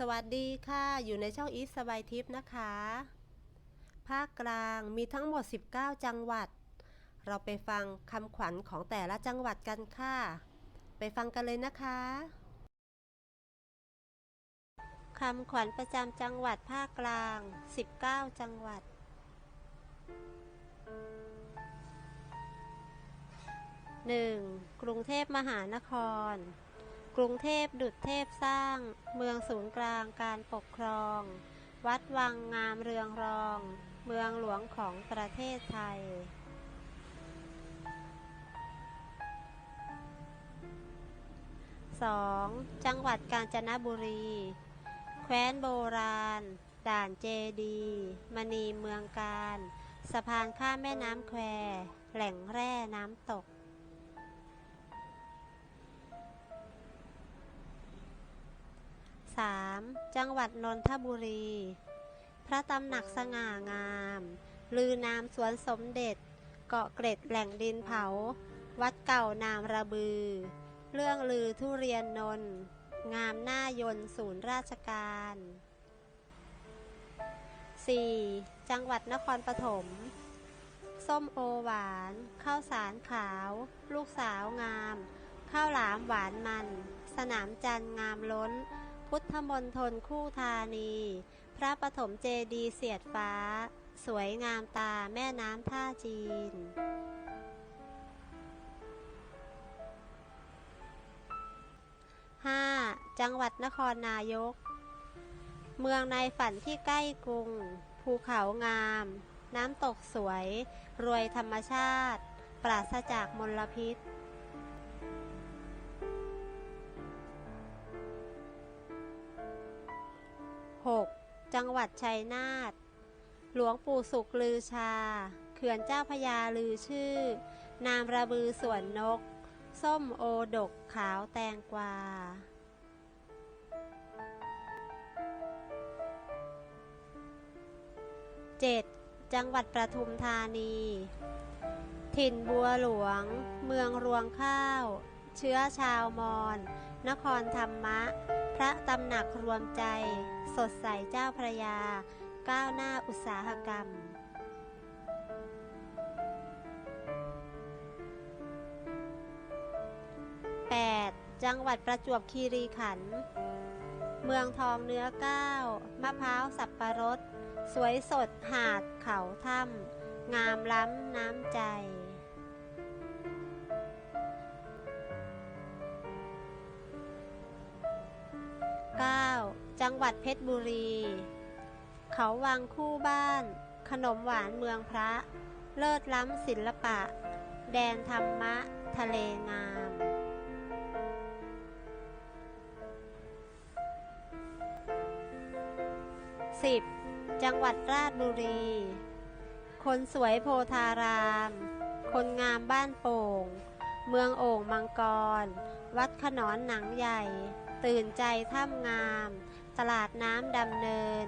สวัสดีค่ะ อยู่ในช่องอีสสบายทิพย์นะคะ ภาคกลางมีทั้งหมด 19 จังหวัด เราไปฟังคำขวัญของแต่ละจังหวัดกันค่ะ ไปฟังกันเลยนะคะคำขวัญประจำจังหวัดภาคกลาง 19 จังหวัด 1. กรุงเทพมหานคร กรุงเทพดุจเทพสร้าง เมืองศูนย์กลางการปกครอง วัดวังงามเรืองรอง เมืองหลวงของประเทศไทย 2. จังหวัดกาญจนบุรี แคว้นโบราณ ด่านเจดี มณีเมืองการ สะพานข้ามแม่น้ำแคว แหล่งแร่น้ำตก 3. จังหวัดนนทบุรี พระตำหนักสง่างาม ลือนามสวนสมเด็จ เกาะเกร็ดแหล่งดินเผา วัดเก่านามระบือ เรื่องลือทุเรียนนนท์งามหน้ายนศูนย์ราชการ 4. จังหวัดนครปฐม ส้มโอหวาน ข้าวสารขาว ลูกสาวงาม ข้าวหลามหวานมัน สนามจันทร์งามล้น พุทธมณฑลคู่ธานี พระปฐมเจดีย์เสียดฟ้า สวยงามตาแม่น้ำท่าจีน 5. จังหวัดนครนายก เมืองในฝันที่ใกล้กรุง ภูเขางาม น้ำตกสวย รวยธรรมชาติ ปราศจากมลพิษ 6. จังหวัดชัยนาท หลวงปู่สุขลือชา เขื่อนเจ้าพยาลือชื่อ นามระบือสวนนก ส้มโอดกขาวแตงกวา 7. จังหวัดประทุมธานี ถิ่นบัวหลวง เมืองรวงข้าว เชื้อชาวมอญ นครธรรมะ พระตำหนักรวมใจ สดใสเจ้าพระยา ก้าวหน้าอุตสาหกรรม 8. จังหวัดประจวบคีรีขันธ์เมืองทองเนื้อก้าวมะพร้าวสับปะรด สวยสดหาดเขาถ้ำงามล้ำน้ำใจ จังหวัดเพชรบุรี เขาวังคู่บ้าน ขนมหวานเมืองพระ เลิศล้ำศิลปะ แดนธรรมะ ทะเลงาม 10. จังหวัดราชบุรี คนสวยโพธาราม คนงามบ้านโป่ง เมืองโอ่งมังกร วัดขนอนหนังใหญ่ ตื่นใจถ้ำงาม ตลาดน้ำดำเนิน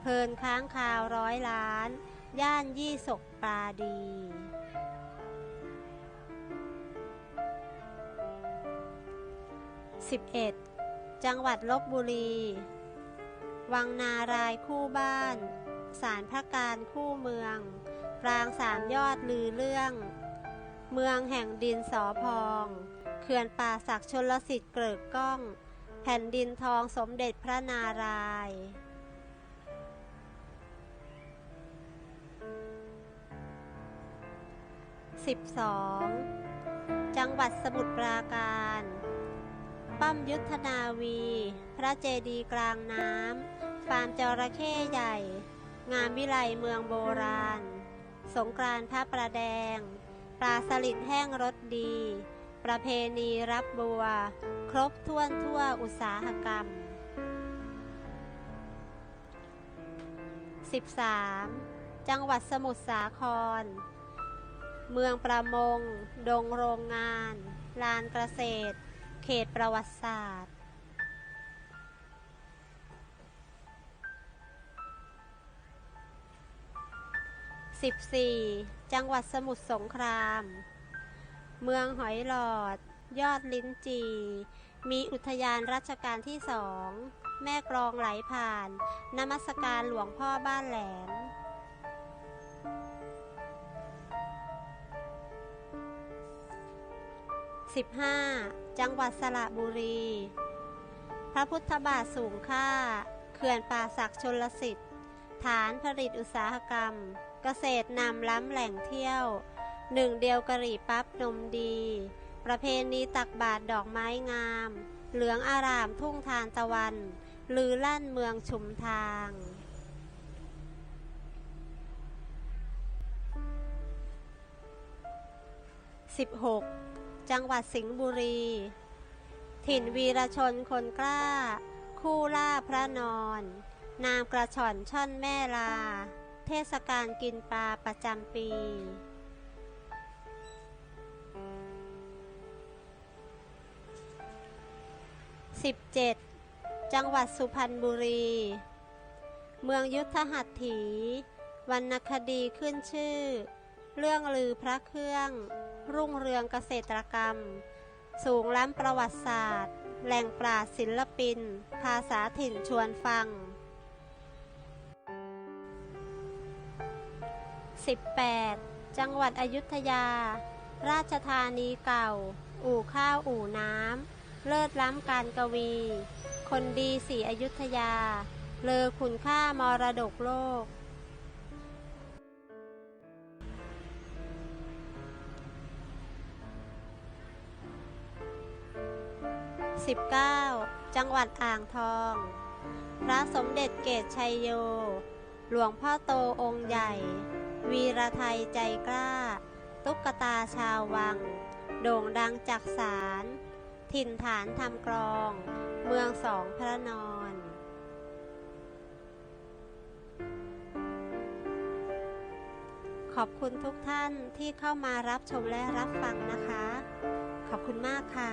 เพลินค้างคาวร้อยล้าน ย่านยี่สกปลาดี 11. จังหวัดลบบุรี วังนารายคู่บ้าน สารพระการคู่เมือง ปรางสามยอดลือเรื่อง เมืองแห่งดินสอพอง เขื่อนป่าศักดิ์ชนลสิทธิ์เกริกก้อง แผ่นดินทองสมเด็จพระนารายณ์ 12. จังหวัดสมุทรปราการ ปั้มยุทธนาวี พระเจดีย์กลางน้ำฟาร์มจระเข้ใหญ่ งามวิไลเมืองโบราณ สงกรานต์พระประแดง ปลาสลิดแห้งรสดี ประเพณีรับบัว ครบถ้วนทั่วอุตสาหกรรม 13. จังหวัดสมุทรสาคร เมืองประมง ดงโรงงาน ลานเกษตร เขตประวัติศาสตร์ 14. จังหวัดสมุทรสงคราม เมืองหอยหลอด ยอดลิ้นจีมีอุทยานรัชกาลที่สอง แม่กลองไหลผ่าน นมัสการหลวงพ่อบ้านแหลม 15. จังหวัดสระบุรี พระพุทธบาทสูงค่า เขื่อนป่าศักดิ์ชนลสิทธิ์ ฐานผลิตอุตสาหกรรม เกษตรนำล้ำแหล่งเที่ยว หนึ่งเดียวกะหรี่ปั๊บนมดี ประเพณีตักบาทดอกไม้งาม เหลืองอารามทุ่งทานตะวัน ลือลั่นเมืองชุมทาง 16. จังหวัดสิงห์บุรี ถิ่นวีรชนคนกล้า คู่ล่าพระนอน นามกระชอนช่อนแม่ลา เทศกาลกินปลาประจำปี 17. จังหวัดสุพรรณบุรี เมืองยุทธหัตถีวรรณคดีขึ้นชื่อ เรื่องลือพระเครื่อง รุ่งเรืองเกษตรกรรม สูงล้ำประวัติศาสตร์ แหล่งปราศิลปิน ภาษาถิ่นชวนฟัง 18. จังหวัดอยุธยา ราชธานีเก่า อู่ข้าวอู่น้ำ เลิศล้ำการกวี คนดีสีอยุธยา เลอคุณค่ามรดกโลก 19. จังหวัดอ่างทอง พระสมเด็จเกตชัยโย หลวงพ่อโตองค์ใหญ่ วีรไทยใจกล้า ตุ๊กตาชาววัง โด่งดังจากสาร ถิ่นฐานทำกรอง เมืองสองพระนอน ขอบคุณทุกท่านที่เข้ามารับชมและรับฟังนะคะ ขอบคุณมากค่ะ